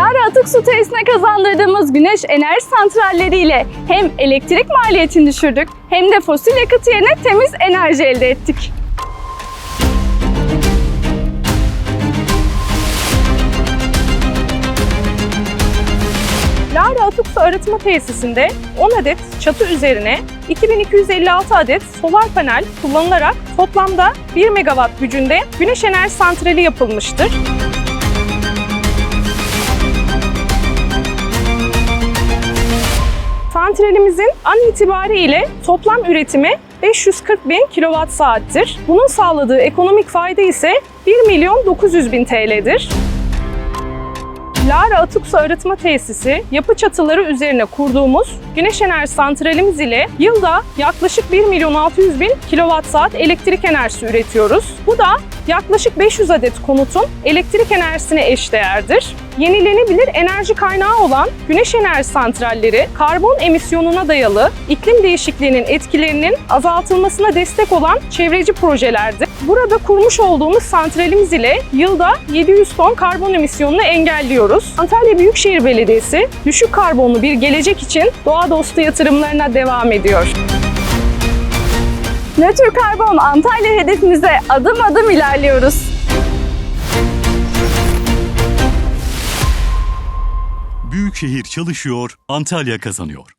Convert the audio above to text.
Atatürk Su Tesisine kazandırdığımız güneş enerji santralleriyle hem elektrik maliyetini düşürdük hem de fosil yakıt yerine temiz enerji elde ettik. Lara Atık Su Arıtma Tesisi'nde 10 adet çatı üzerine 2256 adet solar panel kullanılarak toplamda 1 megawatt gücünde güneş enerji santrali yapılmıştır. Santralimizin an itibariyle toplam üretimi 540 bin kilowatt saattir. Bunun sağladığı ekonomik fayda ise 1 milyon 900 bin TL'dir. Lara Atık Su Arıtma Tesisi yapı çatıları üzerine kurduğumuz güneş enerji santralimiz ile yılda yaklaşık 1 milyon 600 bin kilowatt saat elektrik enerjisi üretiyoruz. Bu da yaklaşık 500 adet konutun elektrik enerjisine eşdeğerdir. Yenilenebilir enerji kaynağı olan güneş enerji santralleri karbon emisyonuna dayalı iklim değişikliğinin etkilerinin azaltılmasına destek olan çevreci projelerdir. Burada kurmuş olduğumuz santralimiz ile yılda 700 ton karbon emisyonunu engelliyoruz. Antalya Büyükşehir Belediyesi düşük karbonlu bir gelecek için doğa dostu yatırımlarına devam ediyor. Nötr karbon Antalya hedefimize adım adım ilerliyoruz. Büyükşehir çalışıyor, Antalya kazanıyor.